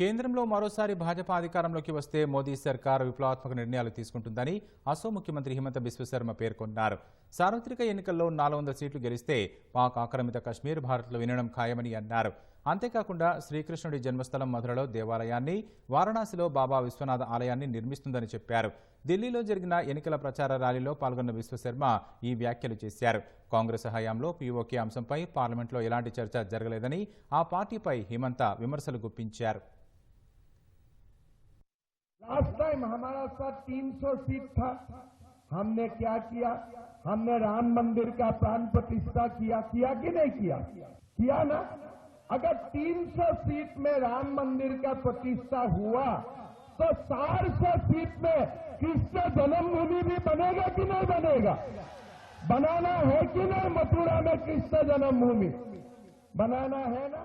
కేంద్రంలో మరోసారి భాజపా అధికారంలోకి వస్తే మోదీ సర్కార్ విప్లవాత్మక నిర్ణయాలు తీసుకుంటుందని అసోం ముఖ్యమంత్రి హిమంత బిశ్వశర్మ పేర్కొన్నారు. సార్వత్రిక ఎన్నికల్లో నాలుగు సీట్లు గెలిస్తే పాక్ ఆక్రమిత కశ్మీర్ భారత్లో వినడం ఖాయమని అన్నారు. అంతేకాకుండా శ్రీకృష్ణుడి జన్మస్థలం మధురలో దేవాలయాన్ని వారణాసిలో బాబా విశ్వనాథ ఆలయాన్ని నిర్మిస్తుందని చెప్పారు. ఢిల్లీలో జరిగిన ఎన్నికల ప్రచార ర్యాలీలో పాల్గొన్న విశ్వశర్మ ఈ వ్యాఖ్యలు చేశారు. కాంగ్రెస్ హయాంలో పీఓకే అంశంపై పార్లమెంట్లో ఎలాంటి చర్చ జరగలేదని ఆ పార్టీపై హిమంత విమర్శలు గుప్పించారు. लास्ट टाइम हमारा साथ 300 सीट था। हमने क्या किया? हमने राम मंदिर का प्राण प्रतिष्ठा किया। किया कि नहीं किया? किया ना? अगर 300 सीट में राम मंदिर का प्रतिष्ठा हुआ तो 400 सीट में कृष्ण जन्मभूमि भी बनेगा कि नहीं बनेगा? बनाना है कि नहीं मथुरा में कृष्ण जन्मभूमि? बनाना है ना?